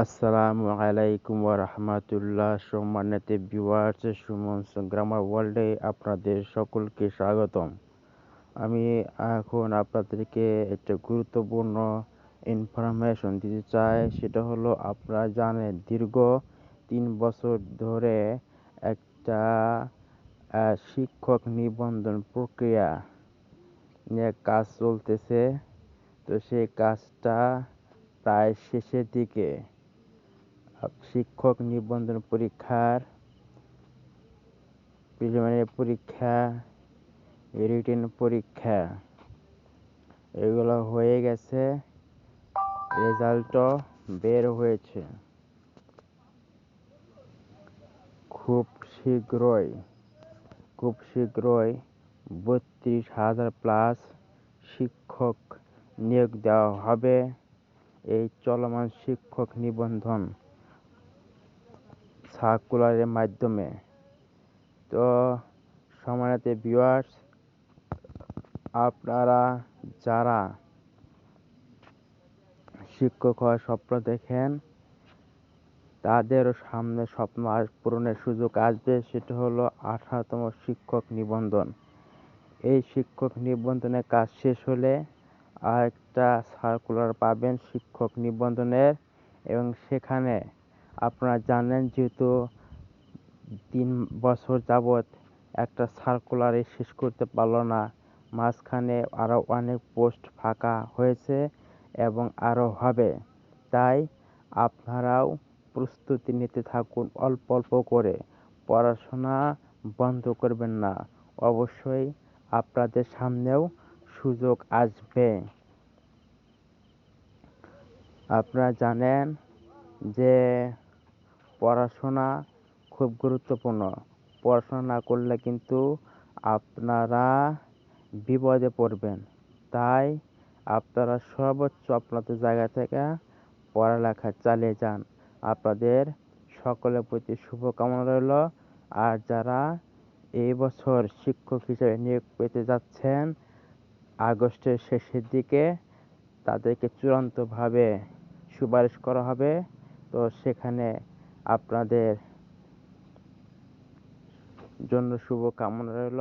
আসসালামু আলাইকুম ওরহমতুল্লাহ সম্মানিত ভিউয়ার্স সুমন গ্রামার ওয়ার্ল্ডে আপনাদের সকলকে স্বাগতম। আমি এখন আপনাদেরকে একটা গুরুত্বপূর্ণ ইনফরমেশন দিতে চাই, সেটা হলো আপনারা জানেন দীর্ঘ তিন বছর ধরে একটা শিক্ষক নিবন্ধন প্রক্রিয়া নিয়ে কাজ চলতেছে। তো সেই কাজটা প্রায় শেষের দিকে শিক্ষক নিবন্ধন পরীক্ষার প্রিলিমিনারি পরীক্ষা রিটেন পরীক্ষা, এগুলো হয়ে গেছে। রেজাল্টও বের হয়েছে। খুব শীঘ্রই খুব শীঘ্রই বত্রিশ হাজার প্লাস শিক্ষক নিয়োগ দেওয়া হবে। এই চলমান শিক্ষক নিবন্ধন সার্কুলারের মাধ্যমে। তো সমানাতে ভিউয়ার্স আপনারা যারা শিক্ষক হওয়ার স্বপ্ন দেখেন তাদেরও সামনে স্বপ্ন পূরণের সুযোগ আসবে, সেটা হলো আঠারোতম শিক্ষক নিবন্ধন। এই শিক্ষক নিবন্ধনের কাজ শেষ হলে আরেকটা সার্কুলার পাবেন শিক্ষক নিবন্ধনের এবং সেখানে আপনারা জানেন যেহেতু তিন বছর যাবৎ একটা সার্কুলারে শেষ করতে পারল না। মাঝখানে আরও অনেক পোস্ট ফাঁকা হয়েছে এবং আরও হবে। তাই আপনারাও প্রস্তুতি নিতে থাকুন অল্প অল্প করে। পড়াশোনা বন্ধ করবেন না। অবশ্যই আপনাদের সামনেও সুযোগ আসবে। আপনারা জানেন যে পড়াশোনা খুব গুরুত্বপূর্ণ। পড়াশোনা না করলে কিন্তু আপনারা বিপদে পড়বেন। তাই আপনারা সর্বোচ্চ আপনাদের জায়গা থেকে পড়ালেখা চালিয়ে যান। আপনাদের সকলের প্রতি শুভকামনা রইল। আর যারা এই বছর শিক্ষক হিসেবে নিয়োগ পেতে যাচ্ছেন, আগস্টের শেষের দিকে তাদেরকে চূড়ান্তভাবে সুপারিশ করা হবে। তো সেখানে আপনাদের জন্য শুভ কামনা রইল।